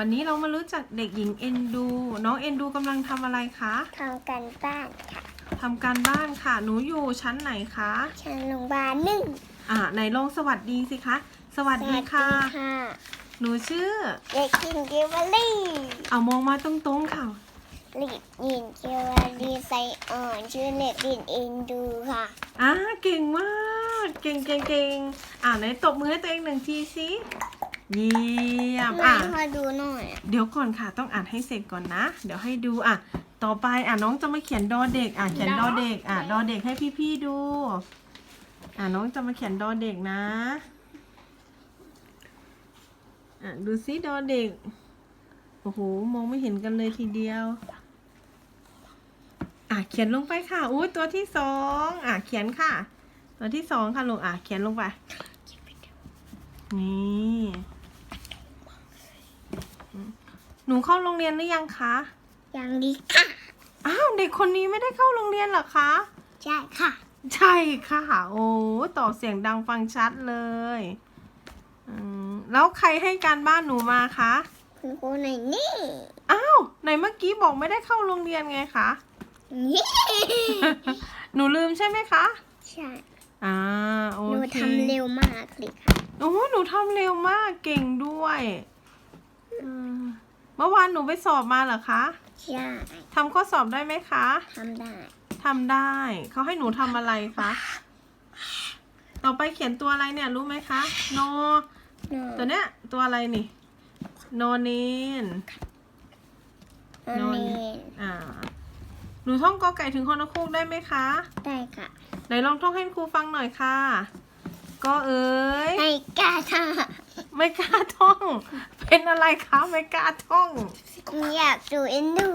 วันนี้เรามารู้จักเด็กหญิงเอ็นดู น้องเอ็นดูกำลังทำอะไรคะทำกันบ้านค่ะทำการบ้านค่ะ หนูอยู่ชั้นไหนคะชั้นโรงพยาบาลหนึ่งอ่าไหนลองสวัสดีสิคะ สวัสดีค่ะสวัสดีค่ะหนูชื่อ เด็กหญิงเกวลี่ เอามองมาตรงๆค่ะเด็กหญิงเกวลี่ไซอ่อนชื่อเด็กหญิงเอ็นดูค่ะอ่าเก่งมาก เก่งเก่งเก่งอ่าไหนตบมือให้ตัวเองหนึ่งทีสิ เยี่ยมแม่อะพอดูหน่อยอะเดี๋ยวก่อนค่ะต้องอ่านให้เสร็จก่อนนะ เดี๋ยวให้ดูอะ ต่อไปอะน้องจะมาเขียนดอเด็ก อะเขียนดอเด็ก อะดอเด็กให้พี่ๆดู อะน้องจะมาเขียนดอเด็กนะ อะดูซิดอเด็ก โอ้โหมองไม่เห็นกันเลยทีเดียว อะเขียนลงไปค่ะอุ้ยตัวที่สองอะเขียนค่ะ ตัวที่สองค่ะลูกอะเขียนลงไป นี่อืม หนูเข้าโรงเรียนหรือยังคะ ยังดีค่ะ อ้าวเด็กคนนี้ไม่ได้เข้าโรงเรียนเหรอคะ ใช่ค่ะ ใช่ค่ะ โอ้ตอบเสียงดังฟังชัดเลยอืมแล้วใครให้การบ้านหนูมาคะ คุณครูไหนนี่ อ้าวไหนเมื่อกี้บอกไม่ได้เข้าโรงเรียนไงคะ นี่ หนูลืมใช่ไหมคะ ใช่ อ่าโอหนูเคทำเร็วมากเลยค่ะ โอ้หนูทำเร็วมากเก่งด้วยอืม เมื่อวานหนูไปสอบมาเหรอคะใช่ทำข้อสอบได้ไหมคะทำได้ทำได้ เขาให้หนูทำอะไรคะ ต่อไปเขียนตัวอะไรเนี่ยรู้ไหมคะนอหนูตัวเนี้ยตัวอะไรนี่นอเนนนอนเนนอ่า หนูท่องกอไก่ถึงฮอนกคูกได้ไหมคะ ได้ค่ะไหนลองท่องให้ครูฟังหน่อยค่ะ ก็เอ๋ยให้กล้าค่ะไม่กล้าท่อง เป็นอะไรคะไม่กล้าท่องอยากดูเอ็นดู